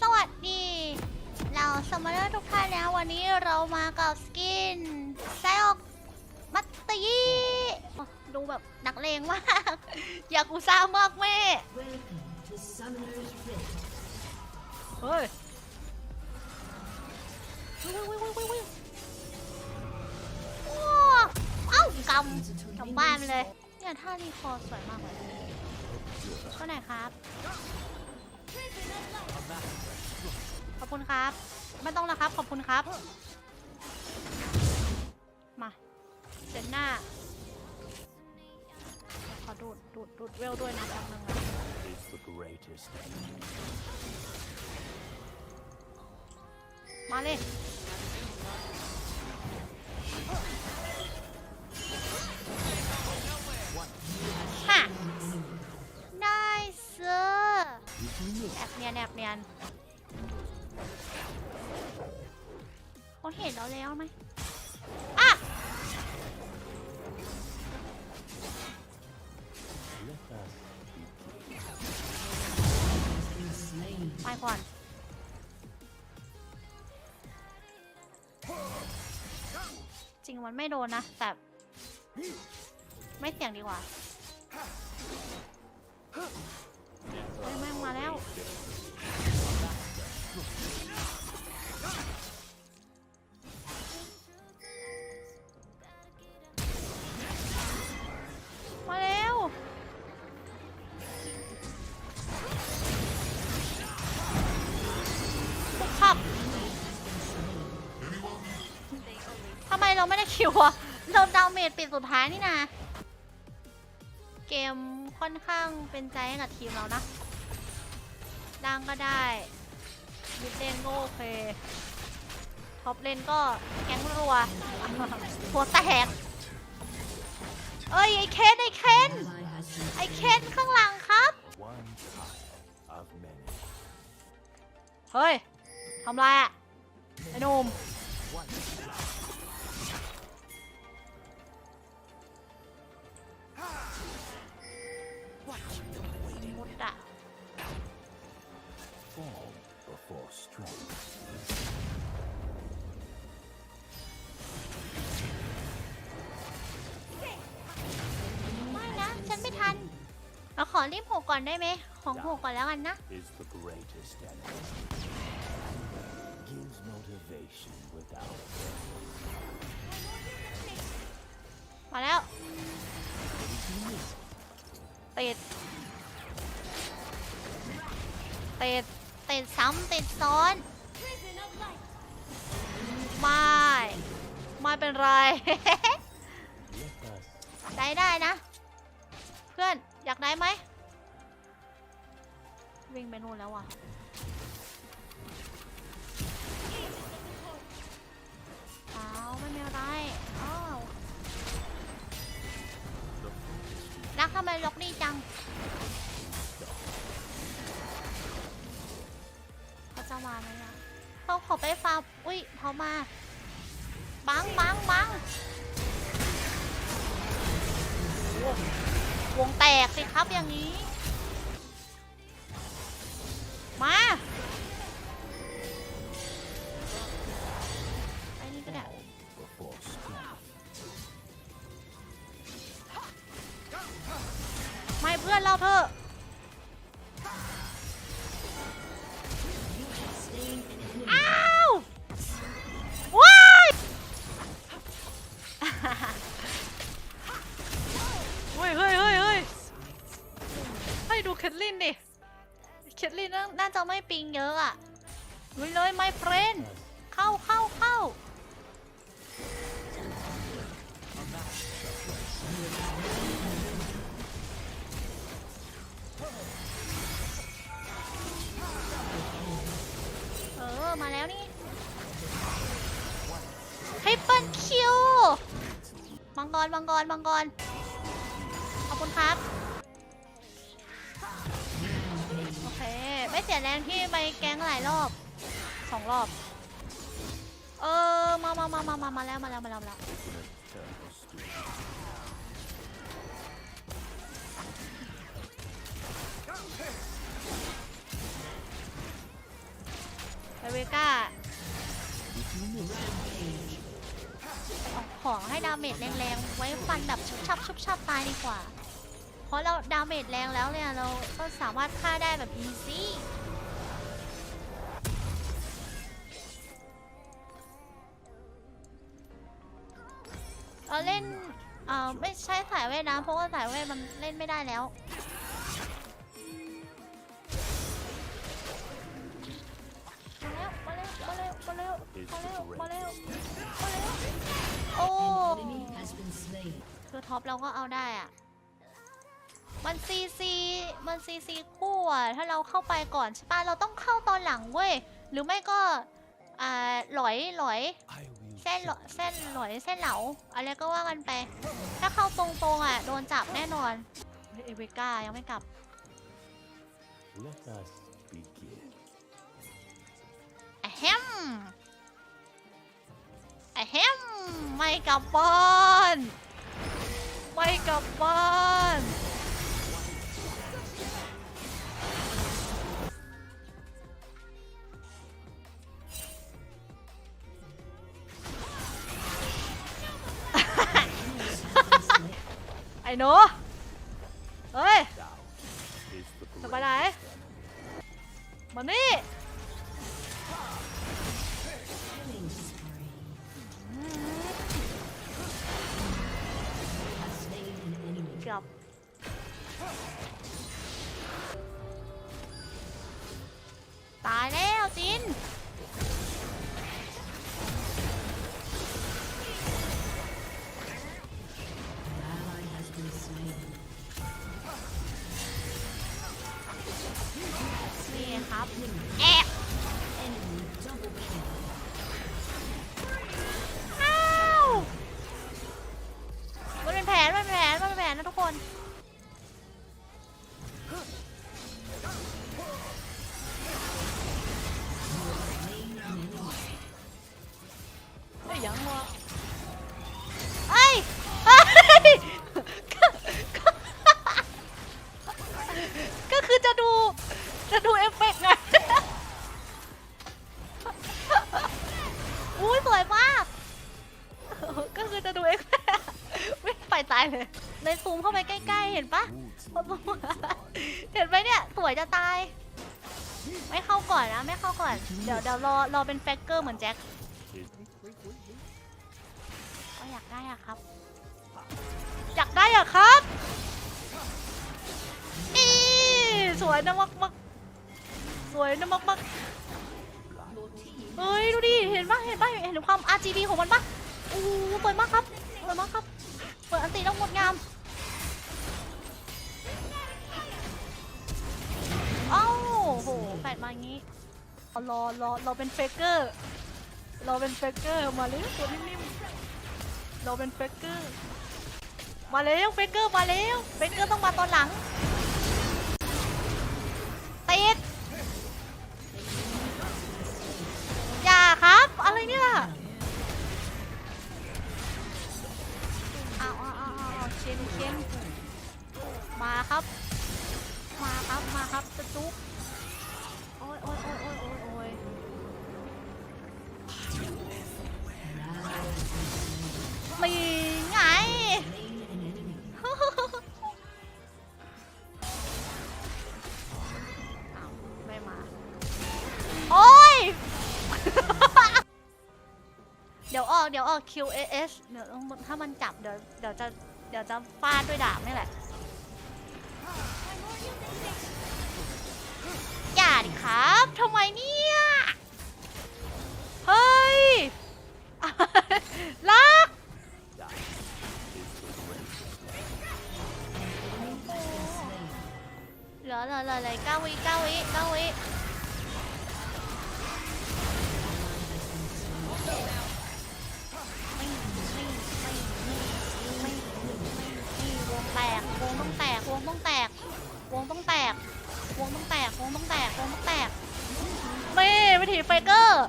สวัสดีเราสมมติทุกท่านนะวันนี้เรามากับสกินไซออกมัตตยีดูแบบนักเลงมาก อยากกูซ่ามากแม่ Welcome to Summoner's Rift. เฮ้ยวิววิววิววิววิวโอ้เอ้ากำกำบ้านไปเลยเนี่ยท่ารีคอร์สวยมากเลยก็ไหนครับ ขอบคุณครับ ไม่ต้องแล้วครับ ขอบคุณครับ มาเซนหน้า ขอดูดดูดดูดเวลด้วยนะแป๊บนึงนะมาเลย แอบเนียนแอบเนียนเขาเห็นเราแล้วไหมอะไปก่อนจริงมันไม่โดนนะ แต่ ไม่เสี่ยงดีกว่า เฮ้ยแม่งมาแล้ว มาแล้ว บุกขับ ทำไมเราไม่ได้คิวอะเราดาวเมจปิดสุดท้ายนี่นะ เกมค่อนข้างเป็นใจให้กับทีมเรานะ ดังก็ได้มิดเลนก็โอเคท็อปเลนก็แก๊งรัวหัวแตกเอ้ย ไอเคนไอเคนไอเคนข้างหลังครับ เฮ้ยทำไรอะไอหนุ่ม อรีบหกก่อนได้ไหม ของหกก่อนแล้วกันนะ Is the greatest enemy. Gives motivation without มาแล้วติดติดติดซ้ำติดซ้อน ไม่ ไม่เป็นไร Let us ได้ได้นะ เพื่อนอยากได้ไหม วิ่งไปนู่นแล้วอะอ้าไม่มีอะไรอ้าวรักทำไมล็อกนี่จังเขาจะมาไหมอะเขาขอไปฟาร์มอุ้ยเขามาบังบังบังวงแตกสิครับอย่างนี้ มาไอ้นี่ก็ได้ before strength. ไม่เพื่อนเราเถอะอ้าวว้ายเฮ้ยเฮ้ยเฮ้ยเฮ้ยให้ดูเคทลินดิเคทลินน่าน่าจะไม่ปิงเยอะอะลุยเลยไม่เฟรนเข้าเข้าเข้าเออ มาแล้วนี่ทริปเปิลคิวมังกรมังกรมังกรขอบคุณครับ สียแรงที่ไปแก๊งหลายรอบสองรอบ เออมามามามามามาแล้วมาแล้วมาแล้วมาแล้ว Eternal stream. มเวก้าออกของให้ดาเมจแรงๆ ไว้ฟันแบบชุบชับชุบชับตายดีกว่า เพราะเราดาเมจแรงแล้วเนี่ย เราก็สามารถฆ่าได้แบบอีซี่ เล่นเอ่อไม่ใช่สายเวทนะเพราะว่าสายเวทมันเล่นไม่ได้แล้ว มาเร็วมาเร็วมาเร็วมาเร็วมาเร็วมาเร็วมาเร็วโอ้ enemy has been slain. คือท็อปเราก็เอาได้อะมันซีซีมันซีซีคู่อะถ้าเราเข้าไปก่อนใช่ปะเราต้องเข้าตอนหลังเว้ย หรือไม่ก็ อ่า หลอยหลอย I เส้นหล show อเส้นหลอยเส้นเหลาอะไรก็ว่ากันไป ถ้าเข้าตรงๆอะโดนจับแน่นอนเฮ้ยเอเวก้ายังไม่กลับ Let us begin. อะแฮมอะแฮมไม่กลับบ้าน ไม่กลับบ้าน ไอ้หนูเฮ้ยจะไปไหนมานี่กืบตายแล้วจิน ครับแอบ ตายเลยเลยซูมเข้าไปใกล้ๆ เห็นปะ woods เห็นไหมเนี่ยสวยจะตาย ไม่เข้าก่อนนะไม่เข้าก่อน เดี๋ยวเดี๋ยวรอรอเป็นแฟกเกอร์เหมือนแจ็คก็อยากได้อะครับ อยากได้อะครับอีสวยนะมักมักสวยนะมักมัก Your team เฮ้ยดูดิเห็นปะเห็นปะเห็นความ RGB ของมันปะอู้สวยมากครับสวยมากครับ เปิดอันตีแล้วงดงาม เอ้าโหแปดมาอย่างงี้รอรอเรอเป็นเฟกเกอร์ เรอเป็นเฟกเกอร์มาเลยตัวนิ่มๆ เรอเป็นเฟกเกอร์ มาแล้วเฟกเกอร์มาแล้วเฟกเกอร์ต้องมาตอนหลังติดอย่าครับ อะไรเนี่ย ดี๋ยวออกเดี๋ออ QAS เดี๋ยวถ้ามันจับเดี๋ยวเดี๋ยวจะเดี๋ยวจะฟาดด้วยดาบนี่แหละ วิธีไฟเกอร์